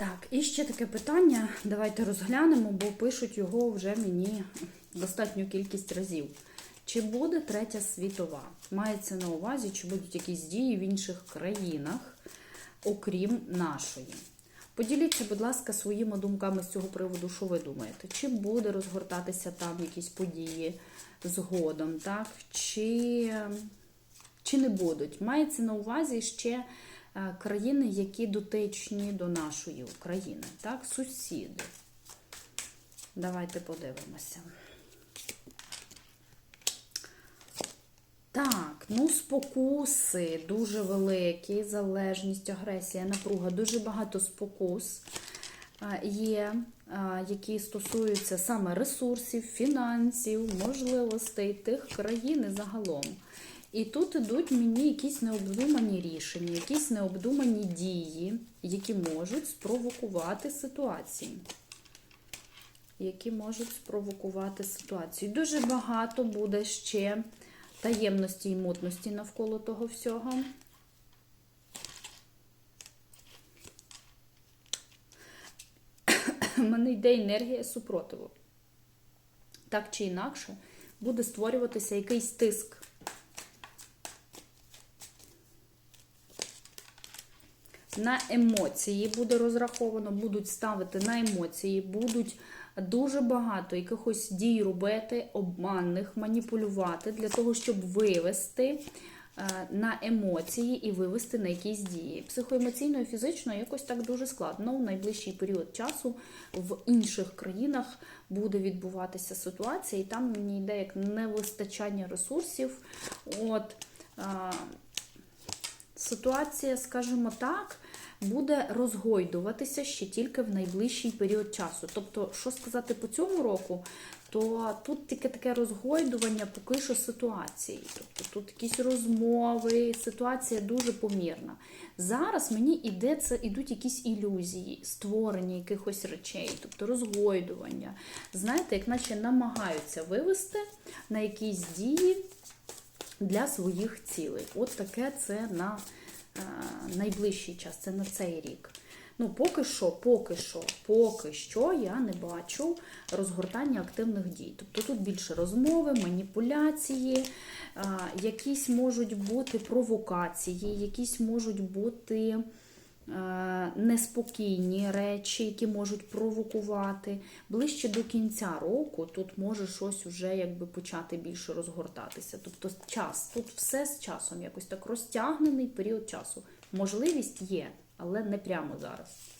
Так, і ще таке питання. Давайте розглянемо, бо пишуть його вже мені достатню кількість разів. Чи буде третя світова? Мається на увазі, чи будуть якісь дії в інших країнах, окрім нашої. Поділіться, будь ласка, своїми думками з цього приводу, що ви думаєте? Чи буде розгортатися там якісь події згодом, так? Чи, чи не будуть? Мається на увазі ще країни, які дотичні до нашої України, так? Сусіди. Давайте подивимося. Так, ну спокуси дуже великі, залежність, агресія, напруга, дуже багато спокус є, які стосуються саме ресурсів, фінансів, можливостей тих країн загалом. І тут ідуть мені якісь необдумані рішення, якісь необдумані дії, які можуть спровокувати ситуації. Які можуть спровокувати ситуацію. Дуже багато буде ще таємності і мутності навколо того всього. У мене йде енергія супротиву. Так чи інакше, буде створюватися якийсь тиск. На емоції буде розраховано, будуть ставити на емоції, будуть дуже багато якихось дій робити, обманних, маніпулювати для того, щоб вивести е, на емоції і вивести на якісь дії. Психоемоційно і фізично якось так дуже складно. У найближчий період часу в інших країнах буде відбуватися ситуація, і там мені йде як невистачання ресурсів. От, е, Ситуація, скажімо так, буде розгойдуватися ще тільки в найближчий період часу. Тобто, що сказати по цьому року, то тут тільки таке розгойдування поки що ситуації. Тобто тут якісь розмови, ситуація дуже помірна. Зараз мені іде це, ідуть якісь ілюзії, створення якихось речей, тобто розгойдування. Знаєте, як наче намагаються вивести на якісь дії для своїх цілей. От таке це на найближчий час, це на цей рік. Ну, поки що, поки що, поки що я не бачу розгортання активних дій. Тобто тут більше розмови, маніпуляції, е, якісь можуть бути провокації, якісь можуть бути е, неспокійні речі, які можуть провокувати. Ближче до кінця року тут може щось вже якби почати більше розгортатися. Тобто час, тут все з часом, якось так розтягнений період часу. Можливість є, але не прямо зараз.